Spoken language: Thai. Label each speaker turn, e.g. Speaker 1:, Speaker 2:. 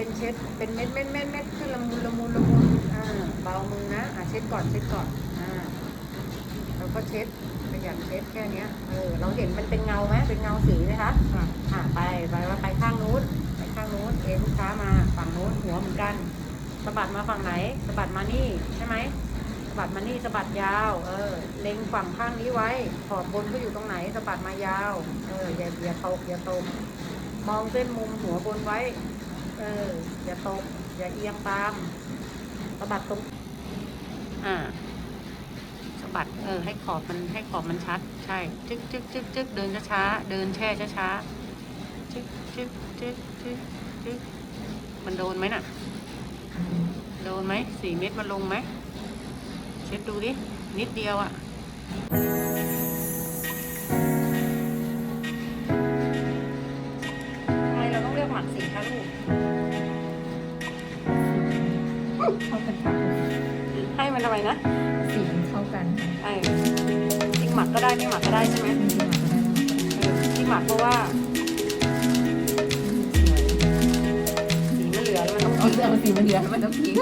Speaker 1: เป็นเช็ดเป็นเม็ดเม็ดเม็ดเม็ดขึ้นละมุนละมุนละมุนอ่าเบามือนะอะเช็ดก่อนเช็ดก่อนอ่าเราก็เช็ดประหยัดเช็ดแค่เนี้ยเออเราเห็นมันเป็นเงาไหมเป็นเงาสีไหมคะอ่าไปไปว่าไปข้างนู้นไปข้างนู้นเอ็นลูกค้ามาฝั่งนู้นหัวเหมือนกันสะบัดมาฝั่งไหนสะบัดมานี่ใช่ไหมสะบัดมานี่สะบัดยาวเออเล็งฝั่งข้างนี้ไว้ขอบบนก็อยู่ตรงไหนสะบัดมายาวเอออย่าอย่าตกอย่าตกมองเส้นมุมหัวบนไว้ เออ อย่าตก อย่าเอียงตามสะบัดตรง อ่าสะบัด เออ ให้ขอบมันให้ขอบมันชัด ใช่ จึ๊กจึ๊กจึ๊กจึ๊กเดินช้าๆเดินแช่ช้าๆจึ๊กจึ๊กจึ๊กจึ๊กจึ๊กมันโดนไหมน่ะ โดนไหม สี่เม็ดมันลงไหม เช็ดดูดิ นิดเดียวอะ่ะ
Speaker 2: เข้ากันค่ะ
Speaker 1: ให้มันทำไมนะ
Speaker 2: สีมันเข้ากันค่ะ
Speaker 1: ไอ้จริงหมักก็ได้ไม่หมักก็ได้ใช่ไหม
Speaker 2: จริงๆมันก็ได้
Speaker 1: เออที่หมักเพราะว่าสีมันเหลือแล้วมันต้อง
Speaker 2: เอาเสื้อมาสีมันเหลืองมันต้องทิ้ง